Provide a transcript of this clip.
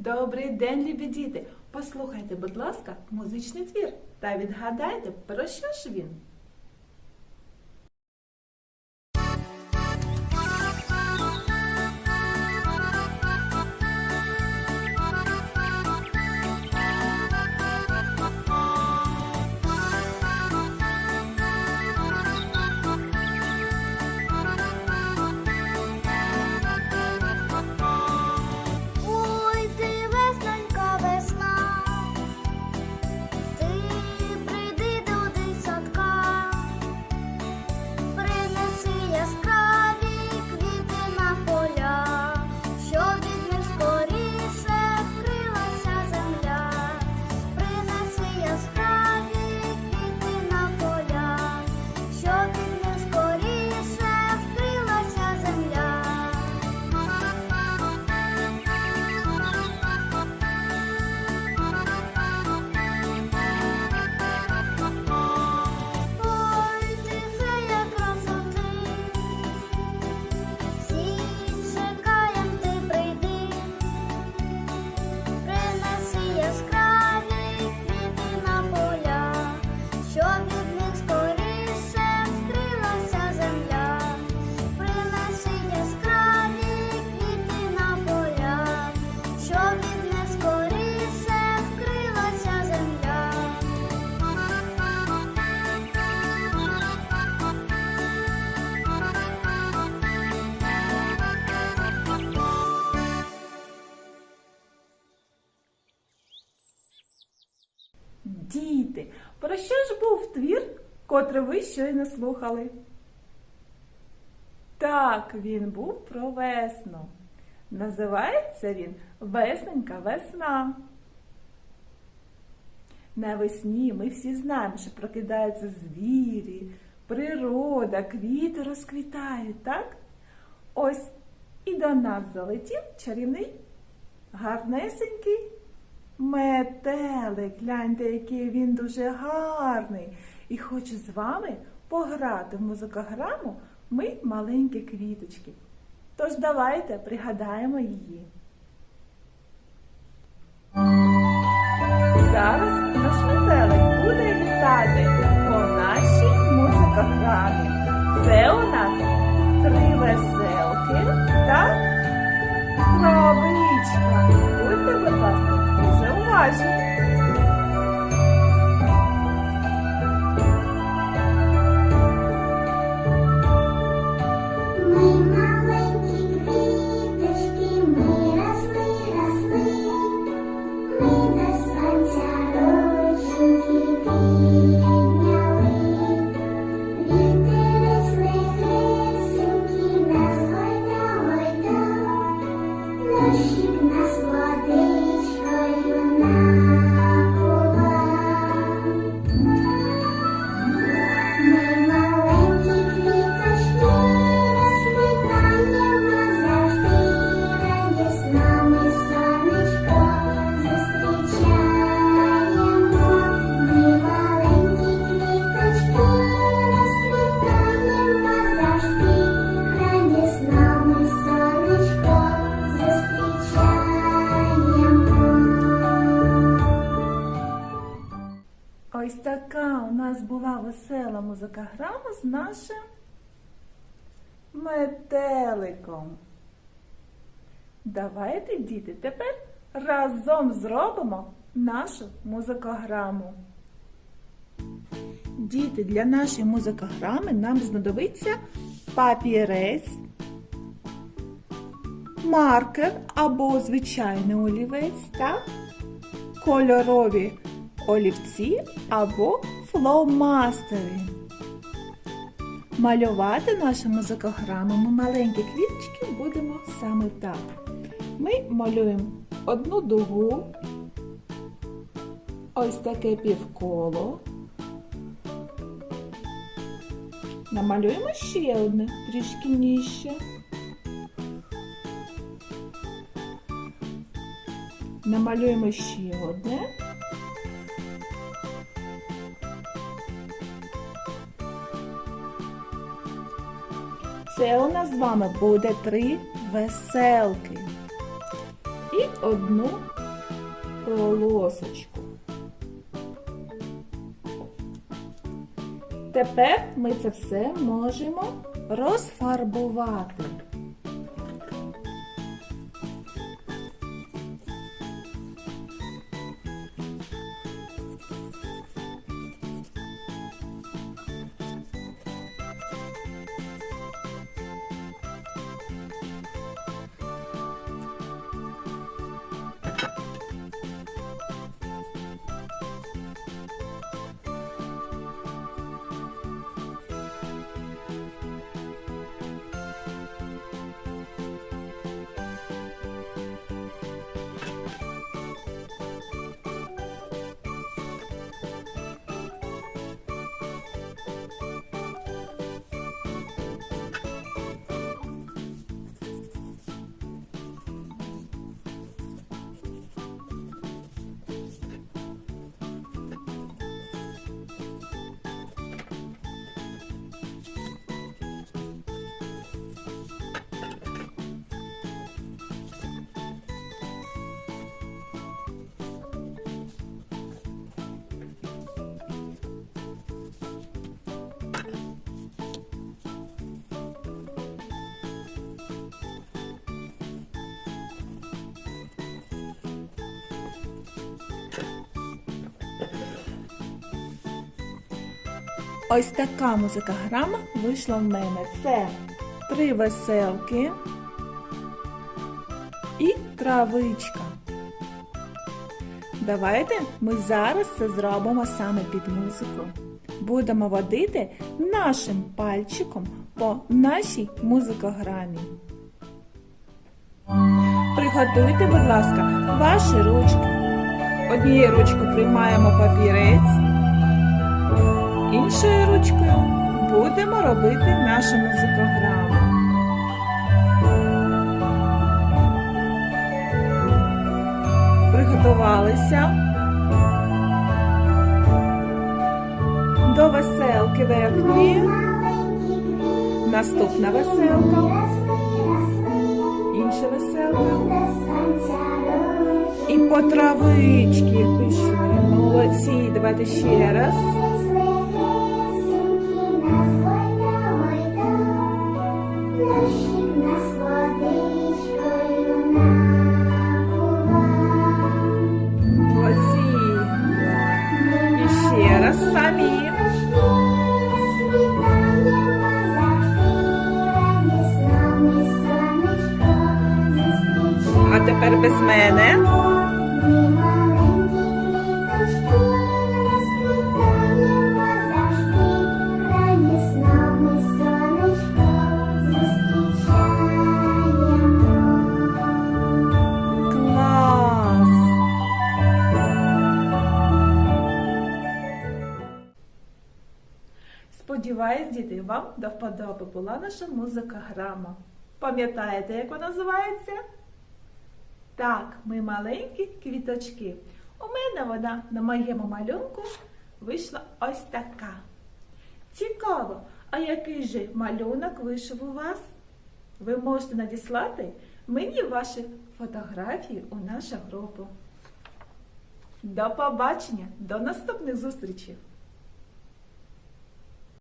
Добрий день, любі діти! Послухайте, будь ласка, музичний твір та відгадайте, про що ж він? Діти, про що ж був твір, котрий ви щойно слухали? Так, він був про весну. Називається він Весненька весна. Навесні ми всі знаємо, що прокидаються звірі, природа, квіти розквітають, так? Ось і до нас залетів чарівний, гарнесенький метелик. Гляньте, який він дуже гарний. І хочу з вами пограти в музикограму ми маленькі квіточки. Тож давайте пригадаємо її. Зараз наш метелик буде літати по нашій музикограмі. Це у нас три веселки та правичка. Будьте, будь ласка, дуже весела музикограма з нашим метеликом. Давайте, діти, тепер разом зробимо нашу музикограму. Діти, для нашої музикограми нам знадобиться папірець, маркер або звичайний олівець та кольорові олівці або фломастери. Малювати нашу музикограму ми маленькі квіточки будемо саме так. Ми малюємо одну дугу, ось таке півколо. Намалюємо ще одне трішки нижче. Намалюємо ще одне. Це у нас з вами буде три веселки. і одну полосочку. Тепер ми це все можемо розфарбувати. Ось така музикограма вийшла в мене. Це три веселки і травичка. Давайте ми зараз це зробимо саме під музику. Будемо водити нашим пальчиком по нашій музикограмі. Приготуйте, будь ласка, ваші ручки. Однією ручкою приймаємо папірець. Іншою ручкою будемо робити нашу музикограму. Приготувалися. До веселки квіточки Наступна веселка. Інша веселка. І по травички пішли. Молодці. Давайте ще раз. Мене. Сподіваюсь, діти, вам до вподоби була наша музикограма. Пам'ятаєте, як вона називається? Так, ми маленькі квіточки. У мене вона на моєму малюнку вийшла ось така. Цікаво, а який же малюнок вийшов у вас? Ви можете надіслати мені ваші фотографії у нашу групу. До побачення, до наступних зустрічей!